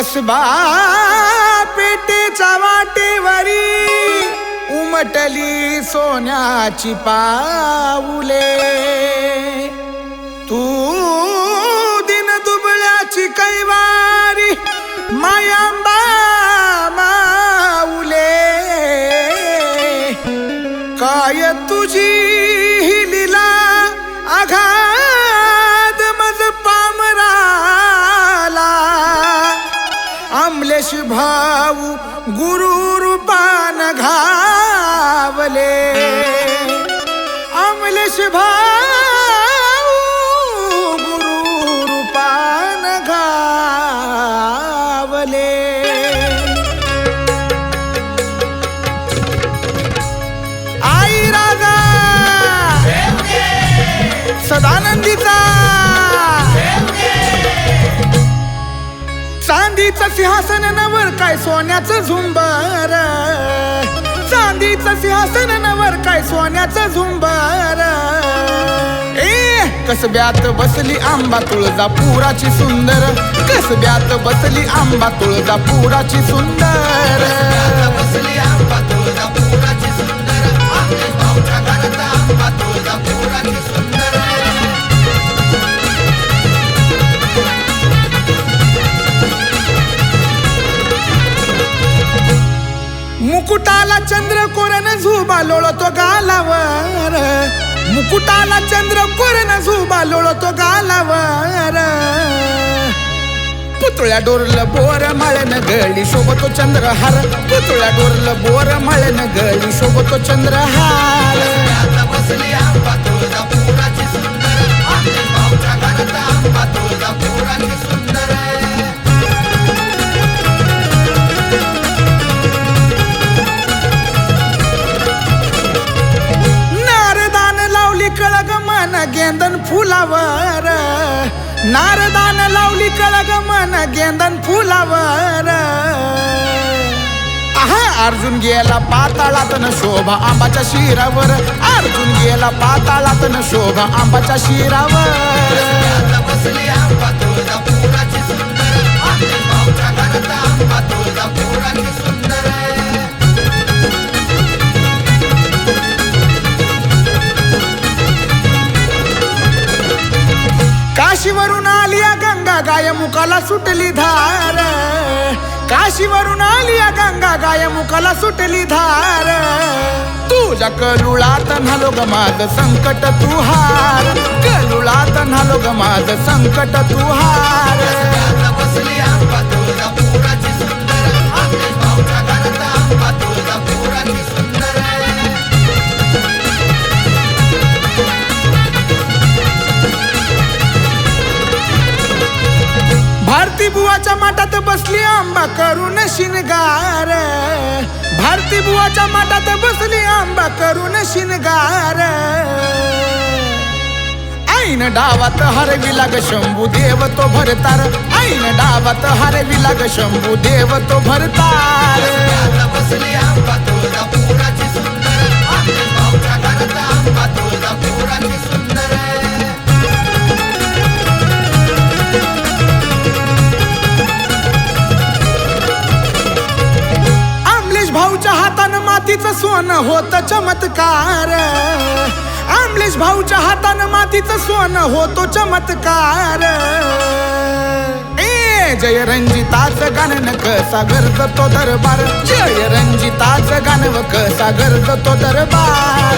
कसबा पेटेच्या वाटेवरी उमटली सोन्याची पाऊले. तू दिन दुबळ्याची कैवारी मायांबा माऊले. काय तुझी ही आघा आमलेश भाऊ गुरु रूपान घावले. आमलेश भाऊ सिंहासन नवर काय सोन्याचं झुंबर? चांदीचं सिंहासन नवर काय सोन्याचं झुंबर? ए कसब्यात बसली आंबा तुळजा पुराची सुंदर. कसब्यात बसली आंबा तुळजा पुराची सुंदर बसली आंबा तुळजा मुकुटाला चंद्र कोरन झुबा लोळतो गालावर. मुकुटाला चंद्र कोरन झुबा लोळतो गालावर. पुतळ्या डोरलं बोर मळन गळी शोभतो चंद्रहार. पुतळ्या डोरलं बोर मळन गळी शोभतो चंद्रहार. गेंदन फुलावर. नारदान लावली कळग मन गेंदन फुलावर. अर्जुन गेला पाताळात न शोभा आंबाच्या शिरावर. अर्जुन गेला पाताळात न शोभा आंबाच्या शिरावर. काशीवरून आलिया गंगा गाय मुखाला सुटली धार. काशीवरून आलिया गंगा गाय मुखाला सुटली धार. तुझ्या कलुळात न्हालो ग माझ संकट तू हार. कलुळात न्हालो ग माझ संकट तू हार. बसली आंबा करून शिनगार. भारती बुवाच्या माटात बसली आंबा करून शिनगार. ऐन डावात हरविला ग शंभू देव तो भरतार. ऐन डावात हरविला ग शंभू देव तो भरतार. बसली आंबा मन होत चमत्कार. आमलेश भाऊच्या हातानं मातीच सोन होतो चमत्कार. ए जय रंजिताच गाणं कसा गर्ज तो दरबार. जय रंजिताच गाणं कसा गर्ज तो दरबार.